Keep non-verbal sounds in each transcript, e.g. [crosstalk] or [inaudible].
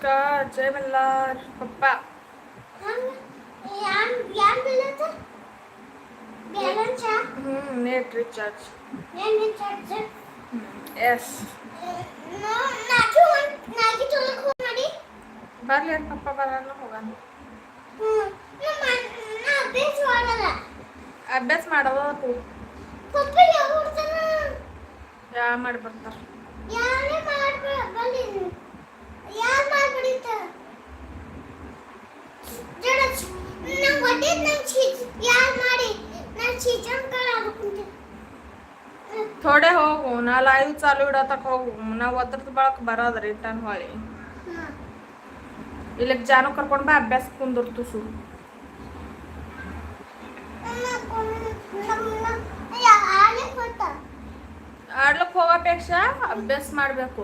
అక్క జై మల్లార్ పప్ప నెట్ రీఛార్జ్ ఎస్ పర్లేదు పప్ప పర్వాలను ಹೋಗను ಅಭ್ಯಾಸ ಮಾಡಲ್ಲ ಅಭ್ಯಾಸ ಮಾಡಲ್ಲ ಪಪ್ಪ ಯಾವ ಮಾಡ್ಬರ್ತಾರ ಯಾರೇ ಮಾಡ್ಬಲ್ಲ थोडे ಹೋಗು ನಾ ಲೈವ್ ಚಾಲು ಇಡತಕ್ಕ ಹೋಗು ನಾ ಒತ್ತರದ ಬಳಕ ಬರೋದ ರಿಟರ್ನ್ ಹೊಳಿ ಇಲ್ಲಿಗೆ ಜಾನು ಕರ್ಕೊಂಡು ಬಾ ಅಭ್ಯಾಸ ಕುಂದಿರ್ತು ಸು ಆಡ್ಲಕ್ ಹೋಗೋಪೇಕ್ಷ ಅಭ್ಯಾಸ ಮಾಡಬೇಕು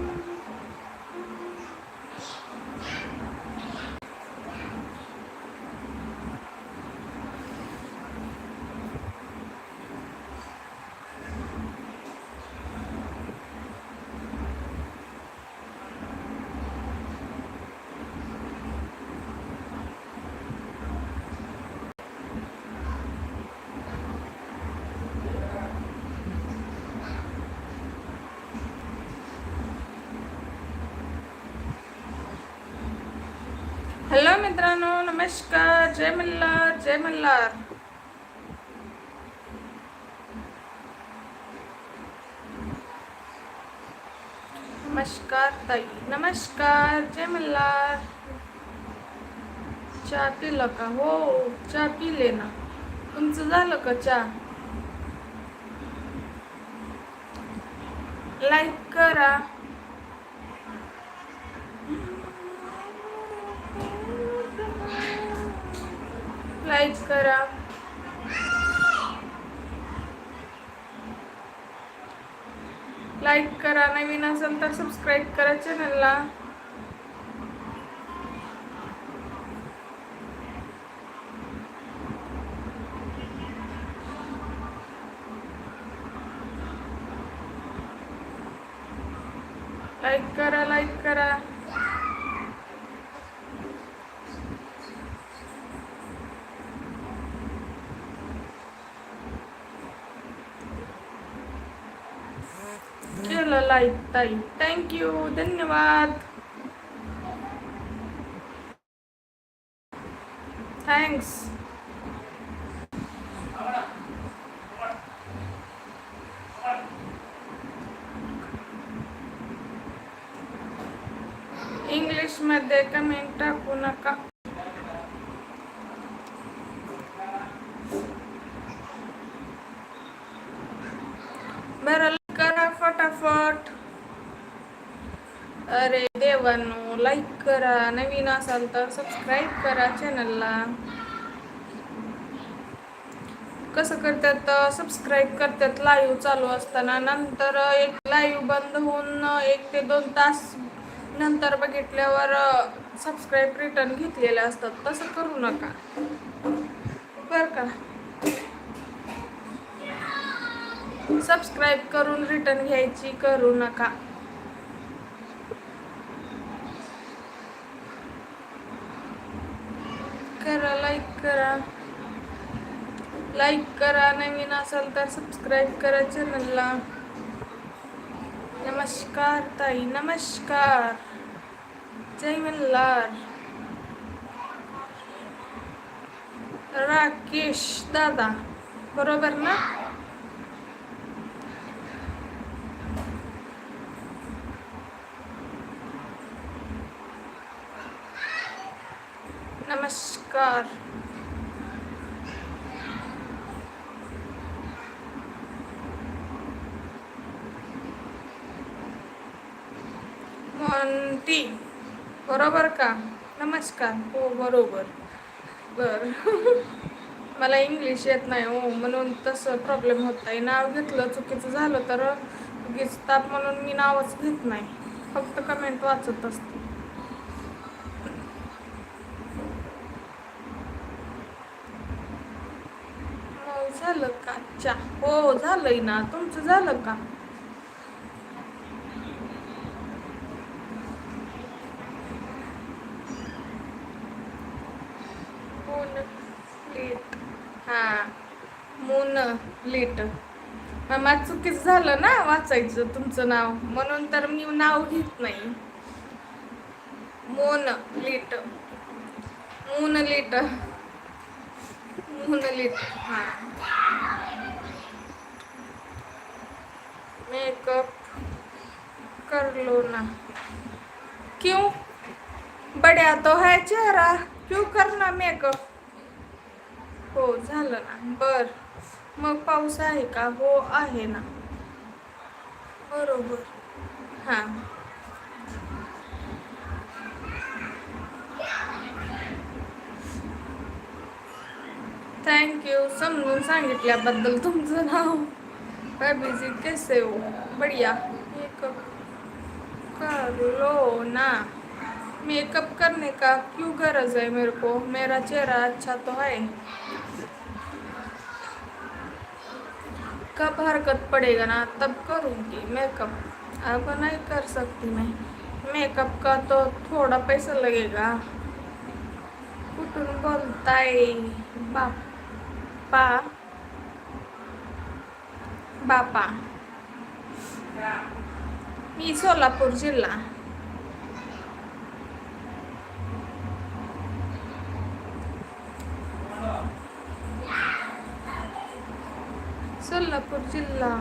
मित्रांनो नमस्कार. जय मल्हार जय मल्हार. नमस्कार ताई. नमस्कार जय मल्हार. चहा पिलं का? हो चहा पिले ना. तुमचं झालं का चहा? लाईक करा. सबस्क्राईब करा. लाईक करा. नवीन असेल तर सबस्क्राईब करा चॅनलला लाईक करा लाईक करा केलं लाईक थैंक थँक्यू धन्यवाद. थँक्स इंग्लिशमध्ये कमेंट टाकू नका बरं करा फटाफट अरे देवांनो लाईक करा नवीन असाल तर सबस्क्राईब करा चॅनलला कसं करतात सबस्क्राईब करतात लाईव्ह चालू असताना. नंतर एक लाईव्ह बंद होऊन एक ते दोन तास नंतर बघितल्यावर सबस्क्राईब रिटर्न घेतलेले असतात. तसं करू नका. बरं का? सबस्क्राईब करून रिटर्न घ्यायची करू नका करा लाईक करा लाईक करा नवीन असाल तर सबस्क्राईब करा चॅनलला नमस्कार ताई नमस्कार. जय मल्हार. राकेश दादा बरोबर ना? नमस्कार. म्हणती बरोबर का? नमस्कार. हो बरोबर. बर. [laughs] मला इंग्लिश येत नाही हो म्हणून तसं प्रॉब्लेम होत आहे नाव घेतलं चुकीचं झालं तर उगीच ताप म्हणून मी नावच घेत नाही. फक्त कमेंट वाचत असते. हो झालं का? अच्छा. हो झालंय ना. तुमचं झालं का मून लीट हां मून लेट. मामा चुकीच झालं ना वाचायचं तुमचं नाव. म्हणून तर मी नाव घेत नाही. मोन लेट. मून लेट. मून लेट. हा. मेकअप कर लो ना. क्यों? बड्या तो है चेहरा. क्यों करना मेकअप? हो झालं ना. बरं. मग पाऊस आहे का? हो आहे ना. बरोबर. हां. थँक्यू समजून सांगितल्याबद्दल तुमचं नाव. बेबीजी कैसे हो? बढ़िया. मेकअप कर लो ना. मेकअप करने का? क्यों गरज है मेरे को? मेरा चेहरा अच्छा तो है. कब हरकत पड़ेगा ना तब करूँगी मेकअप अब नहीं कर सकती मैं. मेकअप का तो थोड़ा पैसा लगेगा. कुठून है बापा बापा. मी सोलापूर जिल्हा. सोलापूर जिल्हा?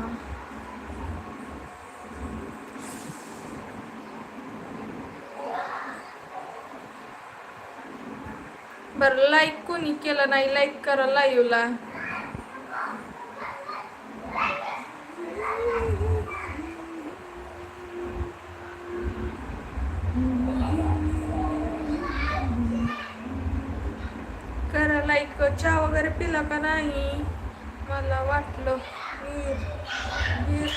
बरं लाईक कोणी केलं नाही लाईक करा लाईव्हला करा लाईक चहा वगैरे पिला का नाही? मला वाटलं वीर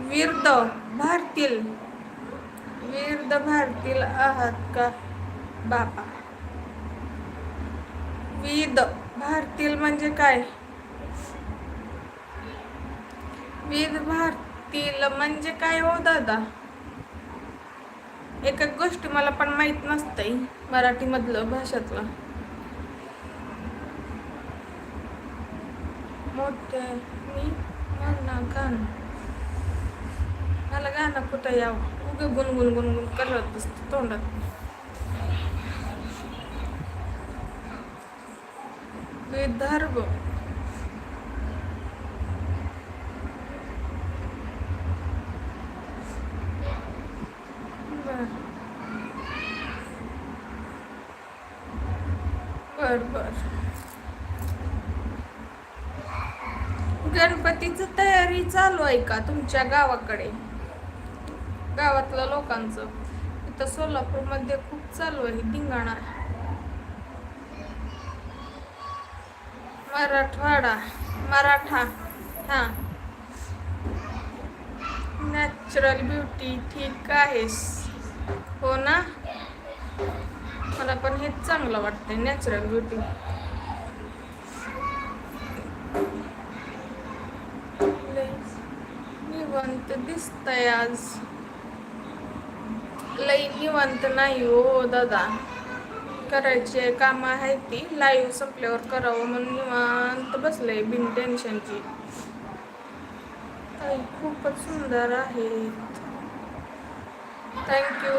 वीरद भारतील विरद भारतील आहात का बापा? वीद भारतील म्हणजे काय? वीद भारतील म्हणजे काय हो दादा? एक एक मला पण माहीत नसतंय. मराठीमधलं भाषातलं. मोठे मी म्हणा गाणं. मला गाणं कुठं यावं? उगे गुणगुण गुणगुण करत बसते तोंडात. विदर्भ बर बर. गणपतीचं तयारी चालू आहे का तुमच्या गावाकडे? गावातल्या लोकांचं. इथं सोलापूरमध्ये खूप चालू आहे धिंगाणा. मराठवाडा मराठा हा. नॅचरल ब्युटी ठीक आहेस. हो ना? मला पण हेच चांगलं वाटतंय नॅचरल ब्युटी निवंत निवांत दिसतंय आज. लई निवांत नाही हो दादा. करायचे कामं आहेत ती लाईव्ह संपल्यावर करावं म्हणून निवांत बसलंय बिन टेन्शनची ताई खूपच सुंदर आहेत. थँक्यू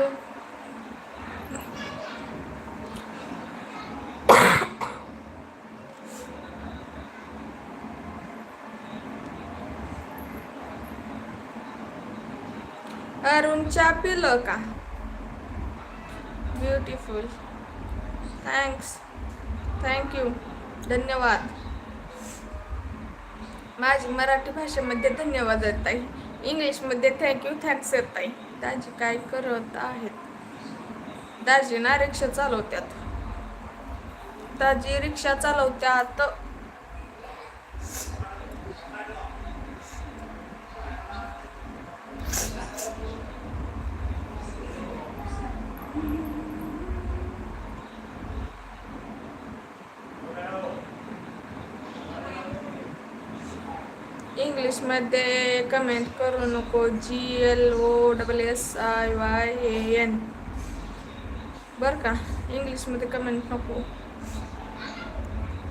अरुण चहा पिलं का? ब्युटिफुल थँक्स थँक्यू धन्यवाद. माझी मराठी भाषेमध्ये धन्यवाद येत आहे इंग्लिशमध्ये थँक्यू थँक्स येत आहे दाजी काय करत आहेत? दाजी ना रिक्षा चालवत्यात. दाजी रिक्षा चालवत्यात. इंग्लिशमध्ये कमेंट करू नको. G L O double S I Y A N बरं का? इंग्लिशमध्ये कमेंट नको.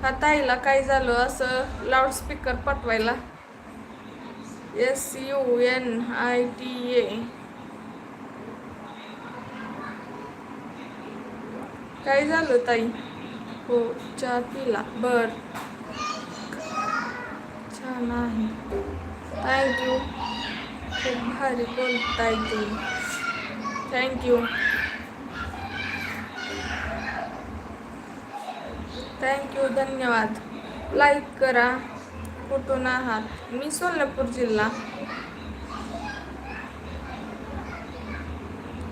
हा ताईला काय झालं? असं लाऊडस्पीकर पाठवायला. S U N I T A काय झालं ताई? हो चहा पिला. बर. छान आहे थँक्यू खूप भारी बोलताय तू. थँक्यू थँक्यू धन्यवाद. लाईक करा. कुठून आहात? मी सोलापूर जिल्हा.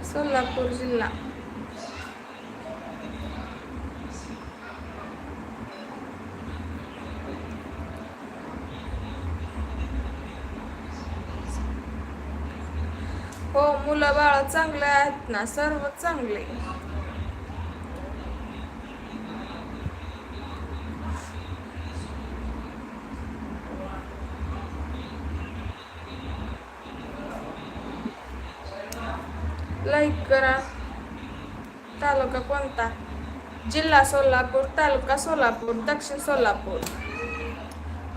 सोलापूर जिल्हा हो मुलं बाळ चांगले आहेत ना सर्व चांगले. लाईक करा. तालुका कोणता? जिल्हा सोलापूर तालुका सोलापूर दक्षिण सोलापूर.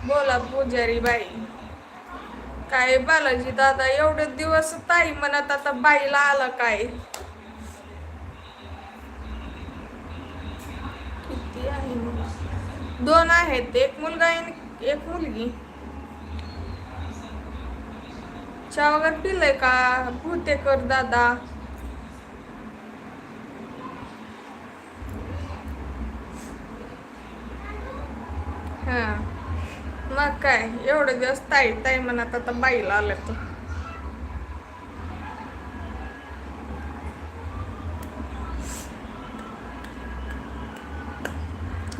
बोला पुजारी बाई काय बालाजी दादा एवढे दिवस ताई म्हणत आता बाईला आलं काय? किती आहे दोन आहेत एक मुलगा आणि एक मुलगी. चहा वगैरे पिलंय का? भूतेकर दादा? हा. मग काय एवढे दिवस ताई ताई म्हणत आता बाईला आलं तर.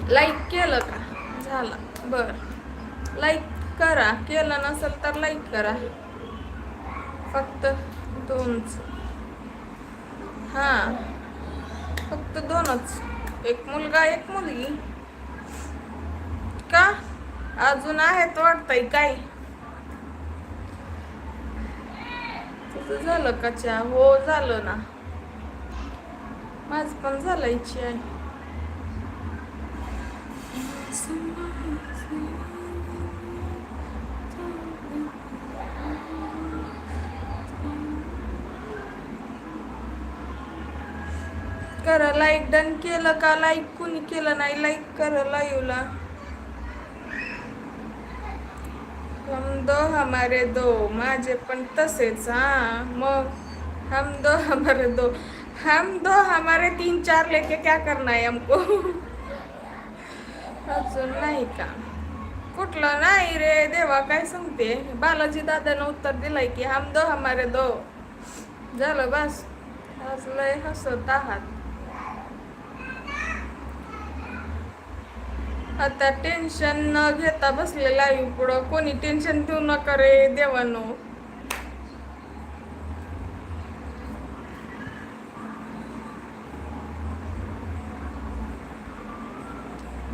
लाईक केलं का? झालं. बर. लाईक करा. केलं नसेल तर लाईक करा. फक्त दोनच. हां. फक्त दोनच. एक मुलगा एक मुलगी. का? अजून आहेत वाटतंय काय? तुझं झालं का चहा? हो झालं ना. माझ पण झालं इच्छा आहे करा लाईक डन केलं का? लाईक कुणी केलं नाही? लाईक करा लाईव्हला हम दो हमारे दो माझे पण तसेच हा मग? हम दो हमारे दो हम दो हमारे तीन चार लेके क्या करना है हमको? अजून नाही का? कुठलं नाही रे देवा काय सांगते? बालाजी दादानं उत्तर दिलंय की हम दो हमारे दो. झालं बस. हसलंय लय हसत आहात. आता टेन्शन न घेता बसले आहे पुढं. कोणी टेन्शन देऊ नका रे देवानो.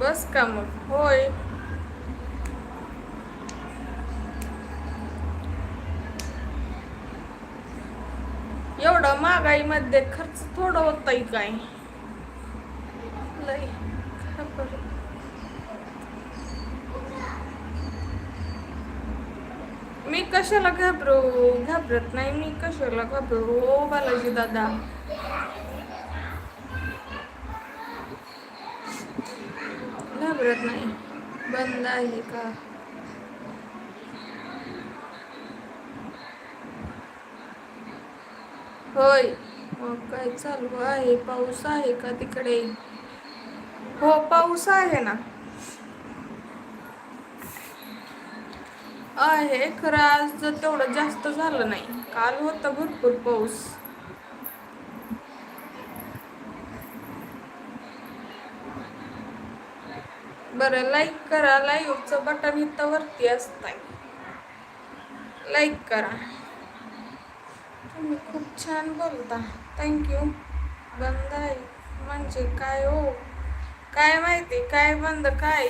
बस का मग? होय. एवढं महागाईमध्ये खर्च थोडं होतंय काय? लय खबर मी कशाला घाबरू? घाबरत नाही मी कशाला घाबरू? ओ बालाजी दादा. घाबरत नाही. बंद आहे का? होय. मग काय चालू आहे? पाऊस आहे का तिकडे? हो पाऊस आहे ना. आहे खरं आज तेवढं जास्त झालं नाही. काल होतं भरपूर पाऊस. बरं लाईक करा. लाईव्हचं बटन इथं वरती असतंय. लाईक करा. तुम्ही खूप छान बोलता. थँक्यू बंद आहे. म्हणजे काय हो? काय माहिती? काय बंद? काय?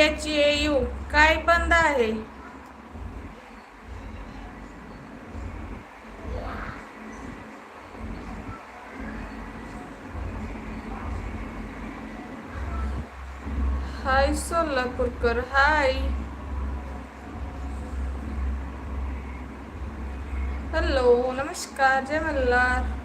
एच काय बंद आहे? हाय सोलापूरकर हाय. हॅलो नमस्कार जय मल्हार.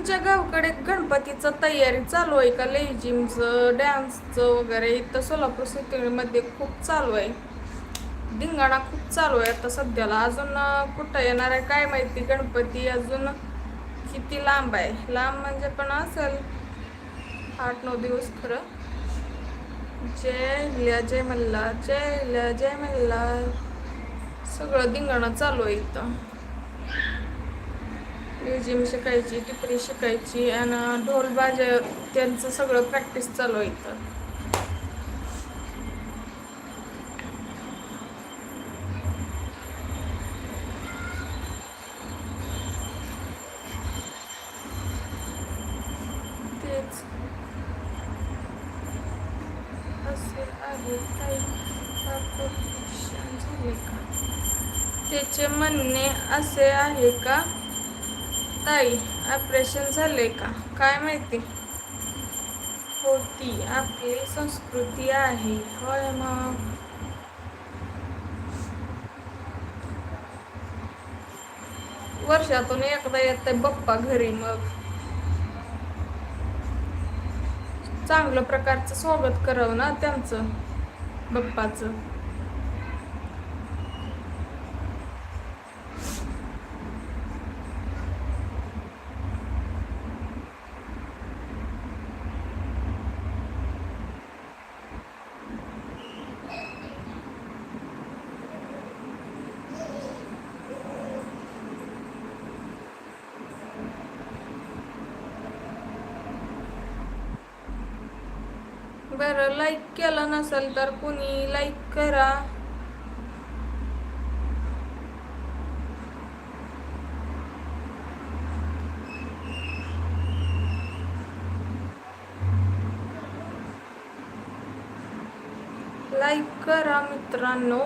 तुमच्या गावकडे गणपतीचं तयारी चालू आहे का? लेझिमचं डॅन्सचं वगैरे इथं सोलापूर सिटीमध्ये खूप चालू आहे. धिंगाणा खूप चालू आहे आता सध्याला. अजून कुठं येणार आहे काय माहिती? गणपती अजून किती लांब आहे? लांब म्हणजे पण असेल आठ नऊ दिवस खरं. जय हिल्या जय मल्ला जय हिल्या जय मल्ला सगळं धिंगाणं चालू आहे इथं. म्युझियम शिकायची टिपरी शिकायची आणि ढोल बाजा त्यांचं सगळं प्रॅक्टिस चालू आहे इथं तेच असे आहे काही ऑपरेशन झाले का त्याचे म्हणणे असे आहे का ताई ऑपरेशन झाले का? काय माहिती? होती. आपली संस्कृती आहे. होय मग. वर्षातून एकदा येते बप्पा घरी मग. चांगलं प्रकारचं स्वागत करावं ना त्यांचं बप्पाचं बरं लाईक केलं नसेल तर कुणी लाईक करा. लाईक करा मित्रांनो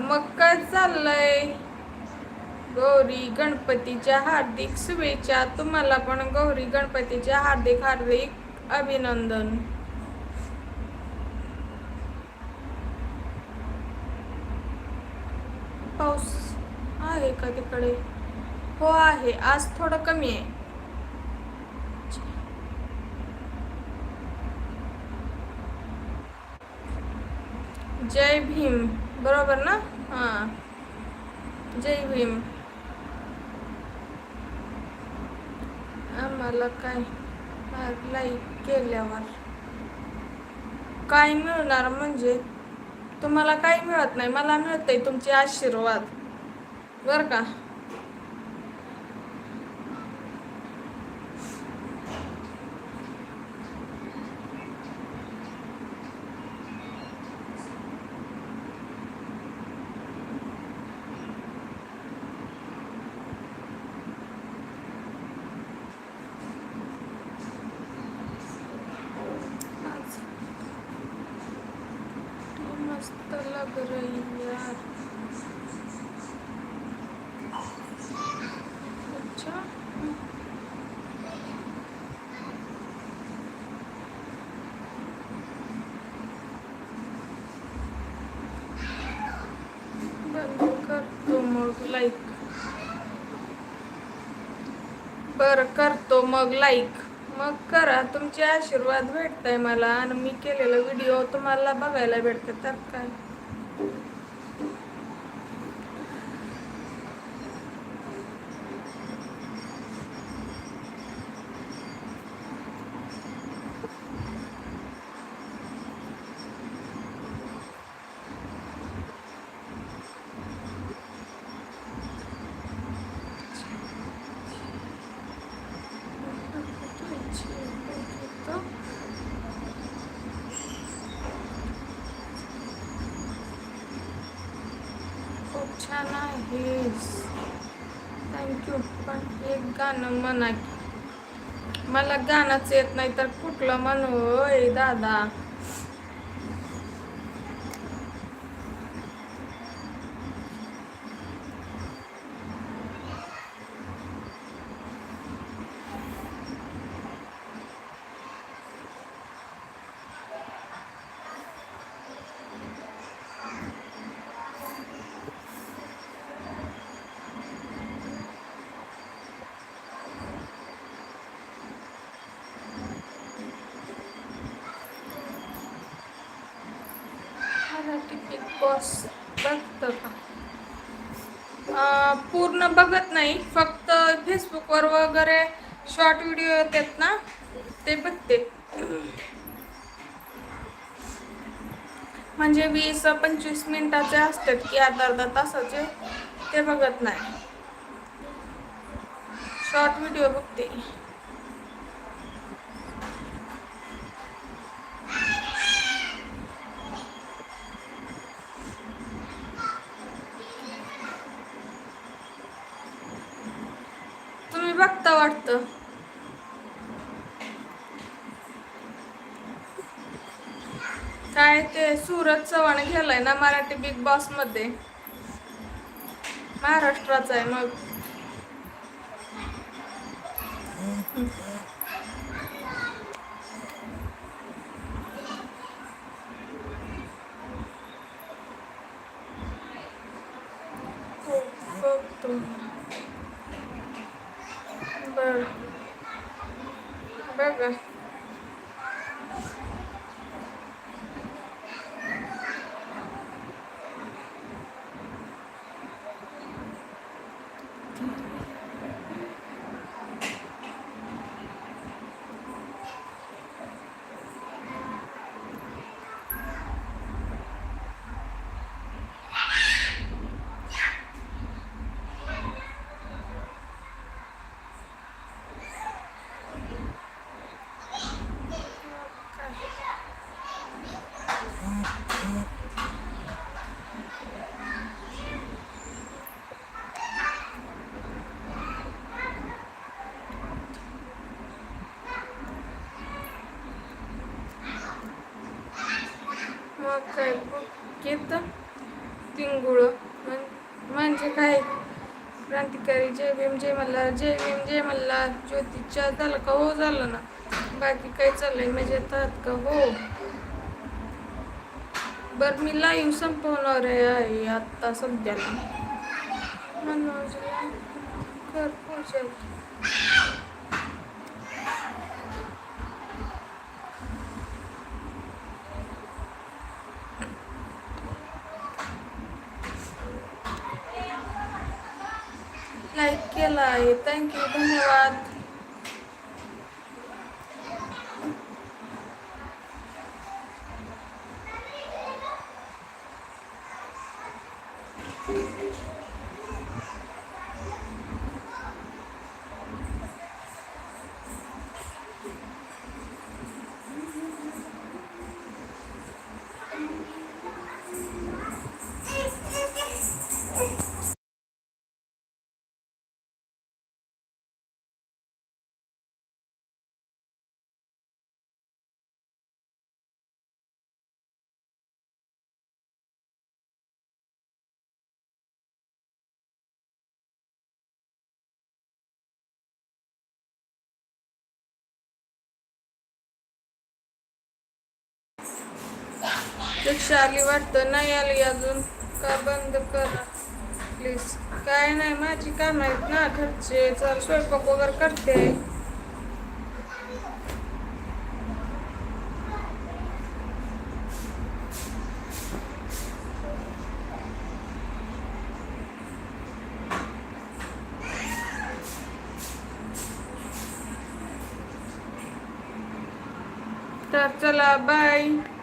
मग काय चाललंय गौरी गणपतीच्या हार्दिक शुभेच्छा. तुम्हाला पण गौरी गणपतीच्या हार्दिक हार्दिक अभिनंदन. पाऊस आहे का तिकडे? हो आहे. आज थोडं कमी आहे. जय भीम. बरोबर ना? हां. जय भीम. आम्हाला काय लाईक केल्यावर काय मिळणार म्हणजे? तुम्हाला काही मिळत नाही. मला मिळतंय तुमचे आशीर्वाद. बरं का? करतो लाईक बर करतो मग लाईक मग करा तुमचे आशीर्वाद भेटत आहे मला आणि मी केलेला व्हिडिओ तुम्हाला बघायला भेटतात तर काय? छान आहेस थँक्यू पण एक गाणं म्हणा मला गाणंच येत नाही तर कुठलं म्हणू होय दादा मराठी बिग बॉस बघतं का अं, पूर्ण बघत नाही. फक्त फेसबुकवर वगैरे शॉर्ट व्हिडिओ येतात ना ते बघते. म्हणजे वीस पंचवीस मिनिटाचे असतात की अर्धा अर्धा तासाचे ते बघत नाही. शॉर्ट व्हिडिओ बघते. मला वाटतं. काय ते सूरज चव्हाण गेलाय ना मराठी बिग बॉसमध्ये? महाराष्ट्राचा आहे मग. हो, बघतो बर बघा मग तिंगुळ. म्हणजे काय? क्रांतिकारी जय भीम जय मल्हार जय भीम जय मल्हार. ज्योतीच्या झालं का हो झालं ना. बाकी काय चाललंय? म्हणजे येतात का? हो. बरं मी लाईव्ह संपवणार आहे. आत्ता सध्याला मनोजला कर पूजा लाईक केला आहे थँक्यू धन्यवाद रिक्षा आली वाटतं. नाही आली अजून. का बंद करा? प्लीज काय नाही माझी काम आहेत ना घरचे. चल स्वयंपाक वगैरे करते. तर चला बाय